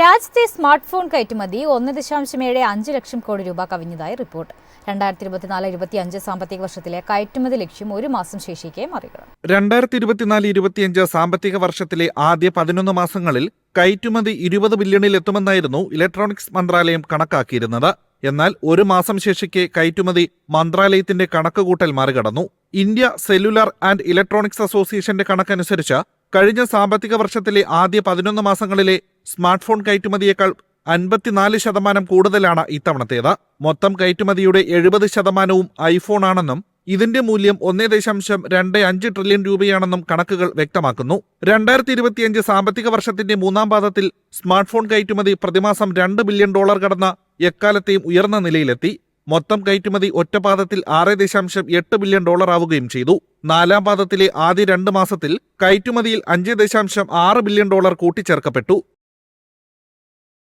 രാജ്യത്തെ smart phone കയറ്റുമതി ഒന്ന് ദശാംശം ഏഴ് അഞ്ച് ലക്ഷം കോടി രൂപ കവിഞ്ഞതായി റിപ്പോർട്ട്. രണ്ടായിരത്തി ഇരുപത്തിനാല് ഇരുപത്തിയഞ്ച് സാമ്പത്തിക വർഷത്തിലെ കയറ്റുമതി ലക്ഷ്യം ഒരു മാസം ശേഷിക്കെ മറികടന്നു. രണ്ടായിരത്തി ഇരുപത്തിനാല് ഇരുപത്തിയഞ്ച് സാമ്പത്തിക വർഷത്തിലെ ആദ്യ പതിനൊന്ന് മാസങ്ങളിൽ കയറ്റുമതി ഇരുപത് ബില്യണിൽ എത്തുമെന്നായിരുന്നു ഇലക്ട്രോണിക്സ് മന്ത്രാലയം കണക്കാക്കിയിരുന്നത്. എന്നാൽ ഒരു മാസം ശേഷിക്കെ കയറ്റുമതി മന്ത്രാലയത്തിന്റെ കണക്കുകൂട്ടൽ മറികടന്നു. ഇന്ത്യ സെല്ലുലാർ ആൻഡ് ഇലക്ട്രോണിക്സ് അസോസിയേഷന്റെ കണക്കനുസരിച്ച് കഴിഞ്ഞ സാമ്പത്തിക വർഷത്തിലെ ആദ്യ പതിനൊന്ന് മാസങ്ങളിലെ സ്മാർട്ട് ഫോൺ കയറ്റുമതിയേക്കാൾ അൻപത്തിനാല് ശതമാനം കൂടുതലാണ് ഇത്തവണത്തേത്. മൊത്തം കയറ്റുമതിയുടെ എഴുപത് ശതമാനവും ഐഫോൺ ആണെന്നും ഇതിന്റെ മൂല്യം ഒന്നേ ദശാംശം രണ്ട് അഞ്ച് ട്രില്യൺ രൂപയാണെന്നും കണക്കുകൾ വ്യക്തമാക്കുന്നു. രണ്ടായിരത്തി ഇരുപത്തിയഞ്ച് സാമ്പത്തിക വർഷത്തിന്റെ മൂന്നാം പാദത്തിൽ സ്മാർട്ട് ഫോൺ കയറ്റുമതി പ്രതിമാസം രണ്ട് ബില്യൺ ഡോളർ കടന്ന എക്കാലത്തെയും ഉയർന്ന നിലയിലെത്തി. മൊത്തം കയറ്റുമതി ഒറ്റപാദത്തിൽ ആറ് ദശാംശം എട്ട് ബില്യൺ ഡോളർ ആവുകയും ചെയ്തു. നാലാം പാദത്തിലെ ആദ്യ രണ്ട് മാസത്തിൽ കയറ്റുമതിയിൽ അഞ്ച് ദശാംശം ആറ് ബില്യൺ ഡോളർ കൂട്ടിച്ചേർക്കപ്പെട്ടു.